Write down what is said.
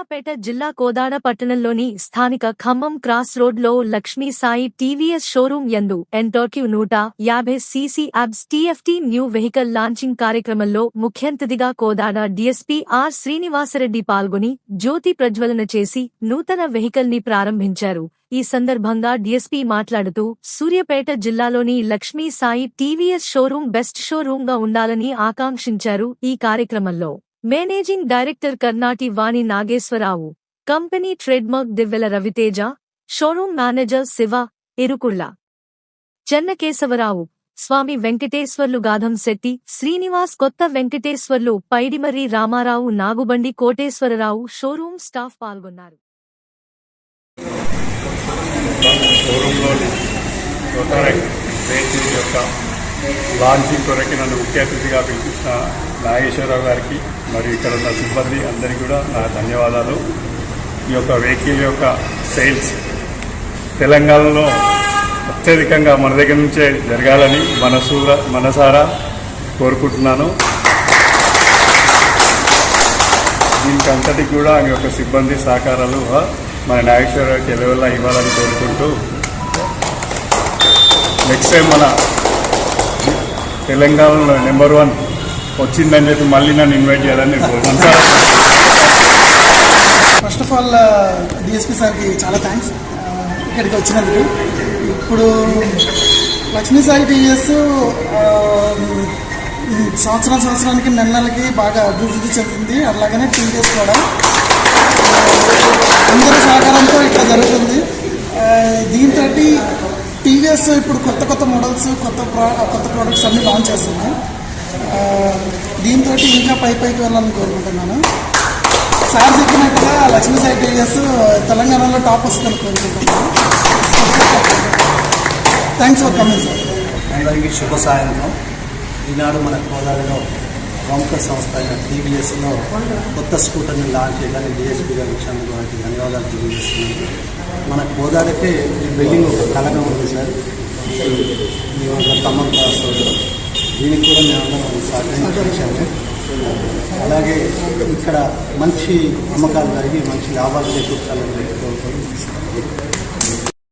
Suryapet జిల్లా కోదాడ పట్టణంలోని స్థానిక ఖమ్మం క్రాస్ రోడ్లో లక్ష్మీ సాయి టీవీఎస్ షోరూం యందు ఎంటోక్యూ నూట యాభై cc ABS TFT new vehicle launching కార్యక్రమంలో ముఖ్యంతిథిగా కోదాడ డీఎస్పీ ఆర్ శ్రీనివాసరెడ్డి పాల్గొని జ్యోతి ప్రజ్వలన చేసి నూతన వెహికల్ని ప్రారంభించారు. ఈ సందర్భంగా డీఎస్పీ మాట్లాడుతూ సూర్యాపేట జిల్లాలోని Lakshmi Sai TVS showroom best షోరూంగా ఉండాలని ఆకాంక్షించారు ఈ కార్యక్రమంలో. Managing director Karnati Vani Nageswararao. Company trademark Divvela Raviteja showroom manager Shiva Irukulla Chennakesavarao Swamy Venkateswarlu Gadham Shetty Srinivas Kotha Venkateswarlu Paidimarri Ramarao Nagubandi Koteswararao showroom staff పాల్గొన్నారు. యొక్క launching కొరకి నన్ను ముఖ్య అతిథిగా పిలిపించిన నాగేశ్వరరావు గారికి మరియు ఇక్కడ ఉన్న సిబ్బంది అందరికీ కూడా నా ధన్యవాదాలు. ఈ యొక్క వెహికల్ యొక్క సేల్స్ తెలంగాణలో అత్యధికంగా మన దగ్గర నుంచే జరగాలని మనసూర మనసారా కోరుకుంటున్నాను. దీనికి అంతటికి కూడా ఈ యొక్క సిబ్బంది సహకారాలు మన నాగేశ్వరరావుకి ఎలవెల్లా ఇవ్వాలని కోరుకుంటూ నెక్స్ట్ టైం మన తెలంగాణలో నెంబర్ వన్ వచ్చిందని చెప్పి మళ్ళీ నన్ను ఇన్వైట్ చేయాలని నేను ఫస్ట్ ఆఫ్ ఆల్ డిఎస్పీ సార్కి చాలా థ్యాంక్స్ uh, ఇక్కడికి వచ్చినందుకు. ఇప్పుడు లక్ష్మీ సాయి uh, సంవత్సరం సంవత్సరానికి నెల నెలకి బాగా అభివృద్ధి చెందుతుంది అలాగనే టీఎస్ కూడా. Uh, అందరి సహకారంతో ఇట్లా జరుగుతుంది. దీంతో టీవీఎస్ ఇప్పుడు కొత్త కొత్త మోడల్స్ కొత్త ప్రా- కొత్త ప్రోడక్ట్స్ అన్నీ లాంచ్ చేస్తున్నాయి. దీంతో ఇంకా పై పైకి వెళ్ళాలని కోరుకుంటున్నాను. సార్ చెప్పినట్టుగా లక్ష్మీ సాయి టీవీఎస్ తెలంగాణలో టాప్ వస్తుందని కోరుకుంటున్నాను. థ్యాంక్స్ ఫర్ కమింగ్ సార్ అందరికీ శుభ సాయంత్రం. ఈనాడు మన గోదావరిలో ప్రముఖ సంస్థ అయిన టీవీఎస్లో కొత్త స్కూటర్ని లాంచ్ చేయడానికి డిఎస్పీ గారు ఇచ్చినందుకు వారికి ధన్యవాదాలు తెలియజేస్తున్నాను. మన గోదావరికి ఈ బిల్డింగ్ ఒక కళగా ఉంది సార్. ఈ ఖమ్మం క్లాస్ దీనికి కూడా మేమందరం సహకరించాము అలాగే ఇక్కడ మంచి అమ్మకాలు జరిగి మంచి లాభాలు చేకూర్చాలని కోరుకుంటున్నాం.